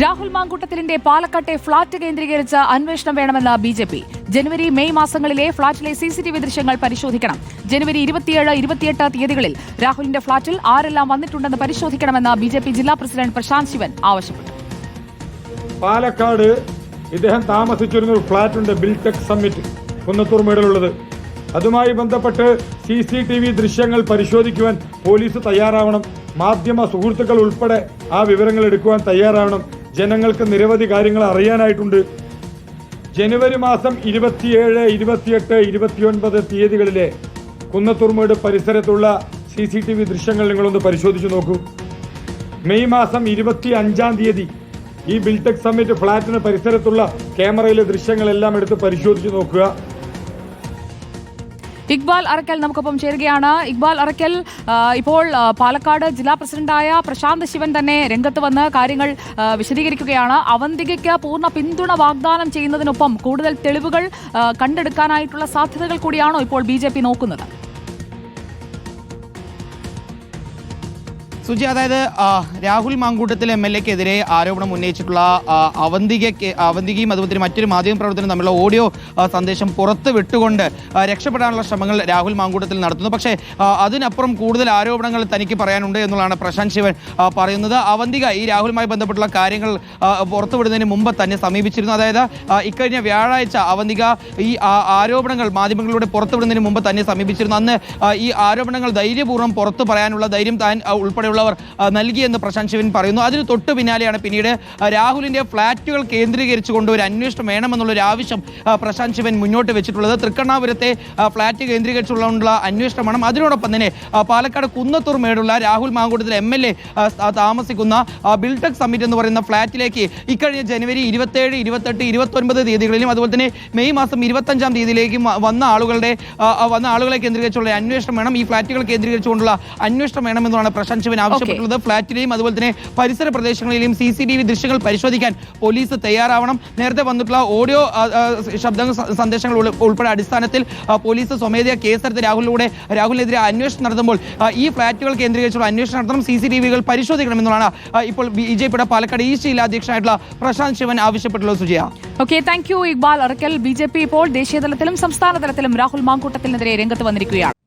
രാഹുൽ മാങ്കൂട്ടത്തിലിന്റെ പാലക്കാട്ടെ ഫ്ളാറ്റ് കേന്ദ്രീകരിച്ച് അന്വേഷണം വേണമെന്ന് ബി ജെ പി. ജനുവരി മെയ് മാസങ്ങളിലെ ഫ്ളാറ്റിലെ സി സി ടി വി ദൃശ്യങ്ങൾ പരിശോധിക്കണം. ജനുവരി ഇരുപത്തിയേഴ് ഇരുപത്തിയെട്ട് തീയതികളിൽ രാഹുലിന്റെ ഫ്ളാറ്റിൽ ആരെല്ലാം വന്നിട്ടുണ്ടെന്ന് പരിശോധിക്കണമെന്ന് ബി ജെ പി ജില്ലാ പ്രസിഡന്റ് പ്രശാന്ത് ശിവൻ ആവശ്യപ്പെട്ടു. പാലക്കാട് ഇദ്ദേഹം താമസിച്ചിരുന്ന ഒരു ഫ്ളാറ്റുണ്ട് ബിൽടെക് സമ്മിറ്റ് കുന്നത്തൂർ മേടിലുള്ളത്. അതുമായി ബന്ധപ്പെട്ട് സി സി ടി വി ദൃശ്യങ്ങൾ പരിശോധിക്കുവാൻ പോലീസ് തയ്യാറാവണം. മാധ്യമ സുഹൃത്തുക്കൾ ഉൾപ്പെടെ ആ വിവരങ്ങൾ എടുക്കുവാൻ തയ്യാറാവണം. ജനങ്ങൾക്ക് നിരവധി കാര്യങ്ങൾ അറിയാനായിട്ടുണ്ട്. ജനുവരി മാസം ഇരുപത്തിയേഴ് ഇരുപത്തിയെട്ട് ഇരുപത്തിയൊൻപത് തീയതികളിലെ കുന്നത്തൂർമേട് പരിസരത്തുള്ള സി സി ടി വി ദൃശ്യങ്ങൾ നിങ്ങളൊന്ന് പരിശോധിച്ചു നോക്കൂ. മെയ് മാസം ഇരുപത്തി അഞ്ചാം തീയതി ഈ ബിൽടെക് സമ്മിറ്റ് ഫ്ളാറ്റിന് പരിസരത്തുള്ള ക്യാമറയിലെ ദൃശ്യങ്ങളെല്ലാം എടുത്ത് പരിശോധിച്ച് നോക്കുക. ഇക്ബാൽ അറക്കൽ നമുക്കൊപ്പം ചേരുകയാണ്. ഇക്ബാൽ അറക്കൽ ഇപ്പോൾ പാലക്കാട് ജില്ലാ പ്രസിഡന്റായ പ്രശാന്ത് ശിവൻ തന്നെ രംഗത്ത് വന്ന് കാര്യങ്ങൾ വിശദീകരിക്കുകയാണ്. അവന്തികയ്ക്ക് പൂർണ പിന്തുണ വാഗ്ദാനം ചെയ്യുന്നതിനൊപ്പം കൂടുതൽ തെളിവുകൾ കണ്ടെടുക്കാനായിട്ടുള്ള സാധ്യതകൾ കൂടിയാണോ ഇപ്പോൾ ബി നോക്കുന്നത്? സുജി അതായത് രാഹുൽ മാങ്കൂട്ടത്തിൽ എം എൽ എക്കെതിരെ ആരോപണം ഉന്നയിച്ചിട്ടുള്ള അവന്തിക അവന്തികയും അതുപോലെ തന്നെ മറ്റൊരു മാധ്യമപ്രവർത്തനം തമ്മിലുള്ള ഓഡിയോ സന്ദേശം പുറത്ത് വിട്ടുകൊണ്ട് രക്ഷപ്പെടാനുള്ള ശ്രമങ്ങൾ രാഹുൽ മാങ്കൂട്ടത്തിൽ നടത്തുന്നു. പക്ഷേ അതിനപ്പുറം കൂടുതൽ ആരോപണങ്ങൾ തനിക്ക് പറയാനുണ്ട് എന്നുള്ളതാണ് പ്രശാന്ത് ശിവൻ പറയുന്നത്. അവന്തിക ഈ രാഹുലുമായി ബന്ധപ്പെട്ടുള്ള കാര്യങ്ങൾ പുറത്തുവിടുന്നതിന് മുമ്പ് തന്നെ സമീപിച്ചിരുന്നു. അതായത് ഇക്കഴിഞ്ഞ വ്യാഴാഴ്ച അവന്തിക ഈ ആരോപണങ്ങൾ മാധ്യമങ്ങളിലൂടെ പുറത്തുവിടുന്നതിന് മുമ്പ് തന്നെ സമീപിച്ചിരുന്നു. അന്ന് ഈ ആരോപണങ്ങൾ ധൈര്യപൂർവം പുറത്തു പറയാനുള്ള ധൈര്യം താൻ ആ, ആ, നൽകിയെന്ന് പ്രശാന്ത് ശിവൻ പറയുന്നു. അതിന് തൊട്ട് പിന്നാലെയാണ് പിന്നീട് രാഹുലിന്റെ ഫ്ളാറ്റുകൾ കേന്ദ്രീകരിച്ചുകൊണ്ട് ഒരു അന്വേഷണം വേണമെന്നുള്ള ഒരു ആവശ്യം പ്രശാന്ത് ശിവൻ മുന്നോട്ട് വെച്ചിട്ടുള്ളത്. തൃക്കണ്ണാപുരത്തെ ഫ്ളാറ്റ് കേന്ദ്രീകരിച്ചുള്ള അന്വേഷണം വേണം അതിനോടൊപ്പം തന്നെ Palakkad Kunnathur മേടുള്ള Rahul Mamkootathil M L A താമസിക്കുന്ന ബിൽടെക് സമ്മിറ്റ് എന്ന് പറയുന്ന ഫ്ളാറ്റിലേക്ക് ഇക്കഴിഞ്ഞ ജനുവരി ഇരുപത്തേഴ് ഇരുപത്തെട്ട് ഇരുപത്തൊൻപത് തീയതികളിലും അതുപോലെ തന്നെ മെയ് മാസം ഇരുപത്തഞ്ചാം തീയതിയിലേക്കും വന്ന ആളുകളുടെ വന്ന ആളുകളെ കേന്ദ്രീകരിച്ചുള്ള അന്വേഷണം വേണം. ഈ ഫ്ളാറ്റുകൾ കേന്ദ്രീകരിച്ചുകൊണ്ടുള്ള അന്വേഷണം വേണമെന്നാണ് പ്രശാന്ത് ശിവൻ ആവശ്യപ്പെട്ടുള്ളത് ഫ്ളാറ്റിലെയും അതുപോലെ തന്നെ പരിസര പ്രദേശങ്ങളിലെയും സി സി ടി വി ദൃശ്യങ്ങൾ പരിശോധിക്കാൻ പോലീസ് തയ്യാറാവണം. നേരത്തെ വന്നിട്ടുള്ള ഓഡിയോ ശബ്ദ സന്ദേശങ്ങൾ ഉൾപ്പെടെ അടിസ്ഥാനത്തിൽ പോലീസ് സ്വമേധയാ കേസെടുത്ത് രാഹുലിലൂടെ രാഹുലിനെതിരെ അന്വേഷണം നടത്തുമ്പോൾ ഈ ഫ്ളാറ്റുകൾ കേന്ദ്രീകരിച്ചുള്ള അന്വേഷണം നടത്തണം സി സി ടി വികൾ പരിശോധിക്കണമെന്നുള്ളതാണ് ഇപ്പോൾ ബി ജെ പിയുടെ പാലക്കാട് ഈസ്റ്റ് ജില്ലാ അധ്യക്ഷനായിട്ടുള്ള Prashanth Sivan ആവശ്യപ്പെട്ടുള്ളത് Sujaya. Okay thank you Iqbal Arakkal. B J P ഇപ്പോൾ ദേശീയ തലത്തിലും സംസ്ഥാന തലത്തിലും രാഹുൽ മാങ്കൂട്ടത്തിനെതിരെ രംഗത്ത് വന്നിരിക്കുകയാണ്.